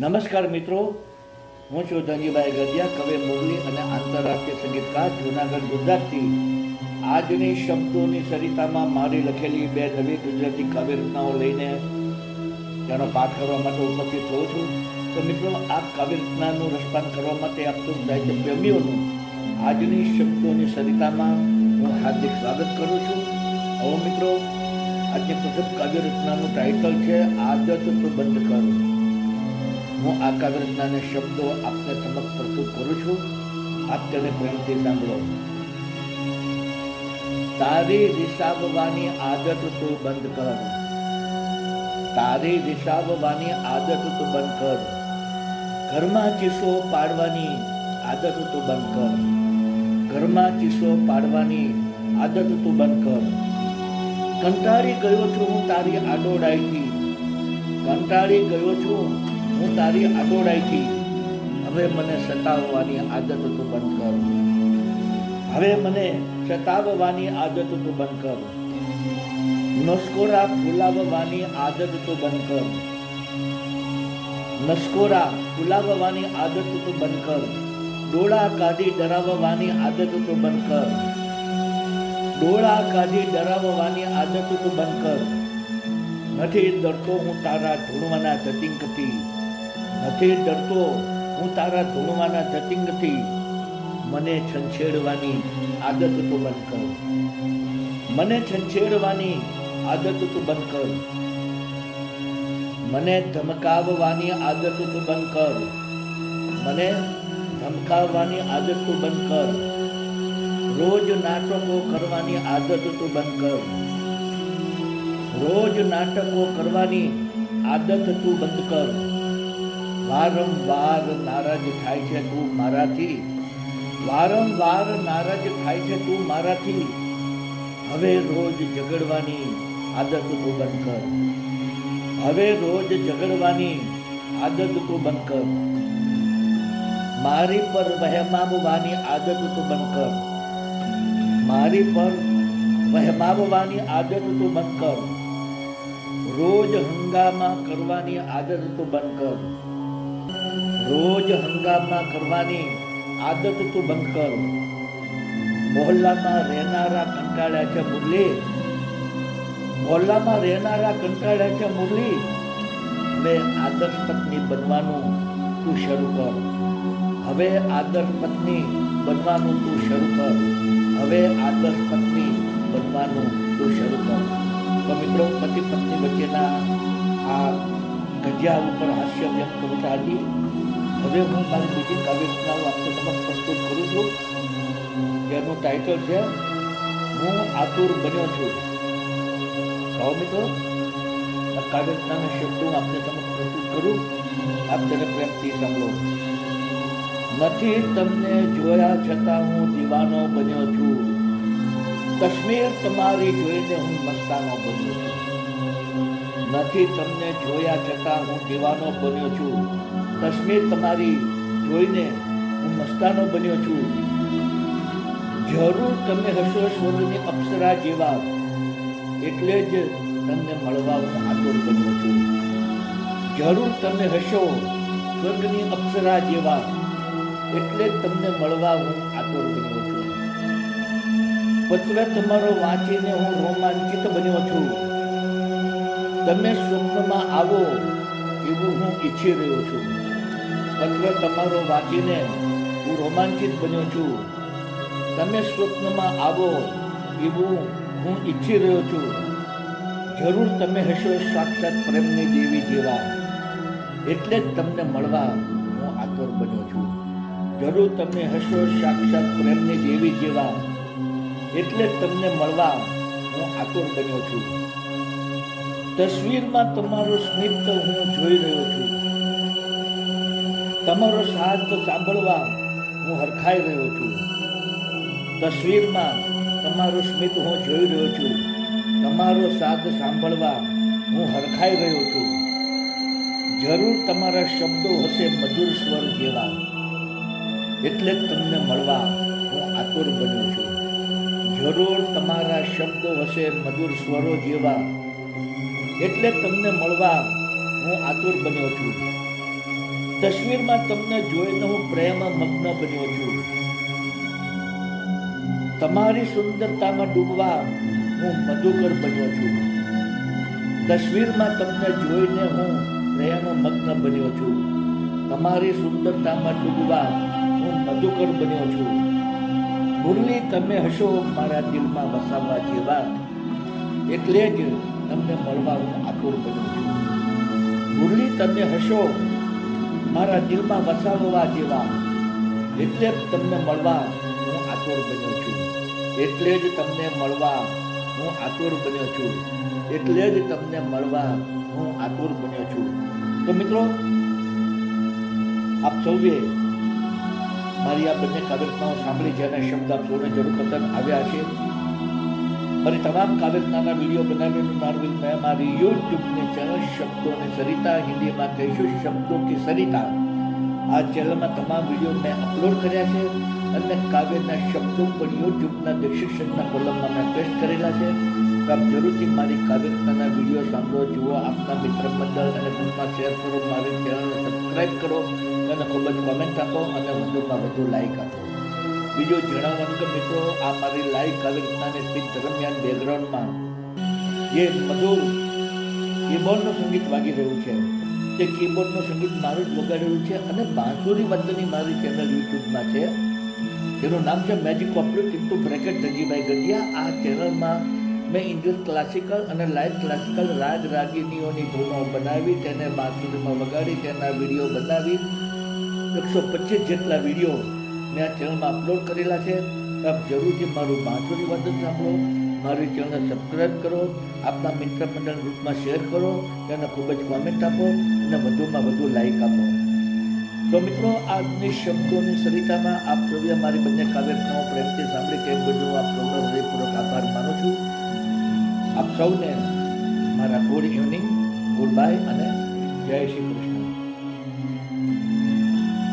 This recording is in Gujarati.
નમસ્કાર મિત્રો. હું છું ધનજીભાઈ ગઢિયા, કવિ મુરલી અને આંતરરાષ્ટ્રીય સંગીતકાર, જૂનાગઢ, ગુજરાતથી. આજની શબ્દોની સરિતામાં મારી લખેલી બે નવી ગુજરાતી કાવ્ય રચનાઓ લઈને તેનો પાઠ કરવા માટે ઉપસ્થિત થયો છું. તો મિત્રો, આ કાવ્ય રચનાનું રસપાન કરવા માટે આપ સૌ સાહિત્ય પ્રેમીઓનું આજની શબ્દોની સરિતામાં હું હાર્દિક સ્વાગત કરું છું. હવે મિત્રો, આજની પ્રથમ કાવ્ય રચનાનું ટાઇટલ છે, આદત તો બંધ કરો. હું આ કાવ્યરચનાને શબ્દો આપને સમક્ષ પ્રસ્તુત કરું છું. આપ તેને પ્રેમથી સાંભળો. તારી રિસાવવાની આદત તું બંધ કર. તારી રિસાવવાની આદત તું બંધ કર. ઘરમાં ચીસો પાડવાની આદત તું બંધ કર. ઘરમાં ચીસો પાડવાની આદત તું બંધ કર. કંટાળી ગયો છું હું તારી આડોડાઈથી. કંટાળી ગયો છું હું તારી આડોડાઈથી હવે મને સતાવવાની આદત તું બંધ કર. હવે મને સતાવવાની આદત તું બંધ કર. નસકોરા ફૂલાવવાની આદત તું બંધ કર. નસકોરા ફૂલાવવાની આદત તું બંધ કર. ડોળા કાઢી ડરાવવાની આદત તું બંધ કર. ડોળા કાઢી ડરાવવાની આદત તું બંધ કર. નથી ડરતો હું તારા ધૂણવાના જતિંગથી નથી ડરતો, હું તારા ધૂણવાના નથી મને છંછેડવાની આદત તો બંધ કર. મને છંછેડવાની આદત તો બંધ કર. મને ધમકાવવાની આદત તો બંધ કર. મને ધમકાવવાની આદત તો બંધ કર. રોજ નાટકો કરવાની આદત તો બંધ કર. રોજ નાટકો કરવાની આદત તું બંધ કર. વારંવાર નારાજ થાય છે તું મારાથી. વારંવાર નારાજ થાય છે તું મારાથી. હવે રોજ ઝઘડવાની આદત તું બંધ કર. હવે રોજ ઝઘડવાની આદત તું બંધ કર. મારી પર વહેમાવવાની આદત તું બંધ કર. મારી પર વહેમાવવાની આદત તું બંધ કર. રોજ હંગામા કરવાની આદત તું બંધ કર. રોજ હંગામા કરવાની આદત તું બંધ કર. મોહલ્લામાં રહેનારા કંટાળ્યા છે મુરલી. મોહલ્લામાં રહેનારા કંટાળ્યા છે મુરલી. હવે આદર્શ પત્ની બનવાનું તું શરૂ કર. હવે આદર્શ પત્ની બનવાનું તું શરૂ કર. હવે આદર્શ પત્ની બનવાનું તું શરૂ કર. તો મિત્રો, પતિ પત્ની વચ્ચેના આ ગજા ઉપર હાસ્ય વ્યક્ત કવિતા હતી. હવે હું મારી બીજી કાવ્યરચનાઓ આપને સમક્ષ પ્રસ્તુત કરું છું. જેનું ટાઇટલ છે, હું આતુર બન્યો છું. કહો મિત્રો, આ કાવ્યરચનાના શબ્દો હું આપને સમક્ષ પ્રસ્તુત કરું. આપ તેને પ્રેમથી સાંભળો. નથી તમને જોયા છતાં હું દીવાનો બન્યો છું. કશ્મીર તમારી જોઈને હું મસ્તાનો બન્યો છું. નથી તમને જોયા છતાં હું દીવાનો બન્યો છું. તસવીર તમારી જોઈને હું મસ્તાનો બન્યો છું. જરૂર તમે હશો સ્વરની અપ્સરા જેવા, એટલે જ તમને મળવા હું આતુર બન્યો છું. જરૂર તમે હશો સ્વર્ગની અપ્સરા જેવા, એટલે જ તમને મળવા હું આતુર બન્યો છું. પત્ર તમારો વાંચીને હું રોમાંચિત બન્યો છું. તમે સ્વપ્નમાં આવો એવું હું ઈચ્છી રહ્યો છું. પત્ર તમારો વાંચીને હું રોમાંચિત બન્યો છું. તમે સ્વપ્નમાં આવો એવું હું ઈચ્છી રહ્યો છું. જરૂર તમે હશો સાક્ષાત પ્રેમની દેવી જેવા. એટલે જ તમને મળવા હું આતુર બન્યો છું. જરૂર તમે હશો સાક્ષાત પ્રેમની દેવી જેવા. એટલે જ તમને મળવા હું આતુર બન્યો છું. તસવીરમાં તમારું સ્મિત હું જોઈ રહ્યો છું. તમારો સાથ સાંભળવા હું હરખાઈ રહ્યો છું. તસવીરમાં તમારું સ્મિત હું જોઈ રહ્યો છું. તમારો સાથ સાંભળવા હું હરખાઈ રહ્યો છું. જરૂર તમારા શબ્દો હશે મધુર સ્વર જેવા. એટલે જ તમને મળવા હું આતુર બન્યો છું. જરૂર તમારા શબ્દો હશે મધુર સ્વરો જેવા. એટલે તમને મળવા હું આતુર બન્યો છું. તસવીરમાં તમને જોઈને હું પ્રેમ મગ્ન બન્યો છું. તમારી સુંદરતામાં ડૂબવા હું મધુકર બન્યો છું. તસવીરમાં તમને જોઈને હું પ્રેમ મગ્ન બન્યો છું. તમારી સુંદરતામાં ડૂબવા હું મધુકર બન્યો છું. મુરલી, તમે હશો મારા દિલમાં વસાવવા જેવા. એટલે જ તમને મળવા હું આતુર બન્યો છું. મુરલી, તમે હશો મારા દિલમાં વસાવવા જેવા એટલે જ તમને મળવા હું આતુર બન્યો છું. એટલે જ તમને મળવા હું આતુર બન્યો છું. એટલે જ તમને મળવા હું આતુર બન્યો છું. તો મિત્રો, આપ સૌએ મારી આ બંને કાવ્યરચનાઓ સાંભળી જેના શબ્દ આપ સૌને જરૂર પસંદ આવ્યા છે મારી તમામ કાવ્યજ્ઞાના વીડિયો બનાવીને મારી મેં મારી યુટ્યુબની ચેનલ શબ્દો અને સરિતા હિન્દીમાં કહીશું, શબ્દો કે સરિતા. આ ચેનલમાં તમામ વીડિયો મેં અપલોડ કર્યા છે અને કાવ્યના શબ્દો પણ યુટ્યુબના ડિસ્ક્રિપ્શનના કોલમમાં મેં પેસ્ટ કરેલા છે. તો આપ જરૂરથી મારી કાવ્યજ્ઞાના વીડિયો સાંભળો, જુઓ, આપના મિત્ર મંડળ અને ગ્રુપમાં શેર કરો, મારી ચેનલને સબસ્ક્રાઈબ કરો અને ખૂબ જ કોમેન્ટ આપો અને વધુમાં વધુ લાઈક આપો. બીજું જણાવવાનું કે મિત્રો, આ મારી લાઈવ કાવ્યરચનાની સ્પીચ દરમિયાન બેકગ્રાઉન્ડમાં જે મધુર કીબોર્ડનું સંગીત વાગી રહ્યું છે, તે કીબોર્ડનું સંગીત મારું જ વગાડેલું છે અને બાંસુરી વાદ્યની મારી ચેનલ યુટ્યુબમાં છે. જેનું નામ છે magic compute into bracket Jagibhai Gadhiya. આ ચેનલમાં મેં ઇન્ડિયન ક્લાસિકલ અને લાઇવ ક્લાસિકલ રાગ રાગીનીઓની ધૂનો બનાવી, તેને બાંસુરીમાં વગાડી, તેના વીડિયો બનાવી. એકસો પચીસ જેટલા વીડિયો મેં આ ચેનલમાં અપલોડ કરેલા છે. તો આપ જરૂરથી મારું બાંસુરી વર્તન સાંભળો. મારી ચેનલને સબસ્ક્રાઈબ કરો. આપના મિત્ર મંડળ ગ્રુપમાં શેર કરો. તેને ખૂબ જ કોમેન્ટ આપો. અને વધુમાં વધુ લાઈક આપો. તો મિત્રો, આજની શબ્દોની સરિતામાં આપ સૌએ મારી બંને કાવ્યનો પ્રેમથી સાંભળી કેમ બધું આપ સૌનો હૃદયપૂર્વક આભાર માનું છું. આપ સૌને મારા ગુડ ઇવનિંગ ગુડ બાય અને જય શ્રી કૃષ્ણ.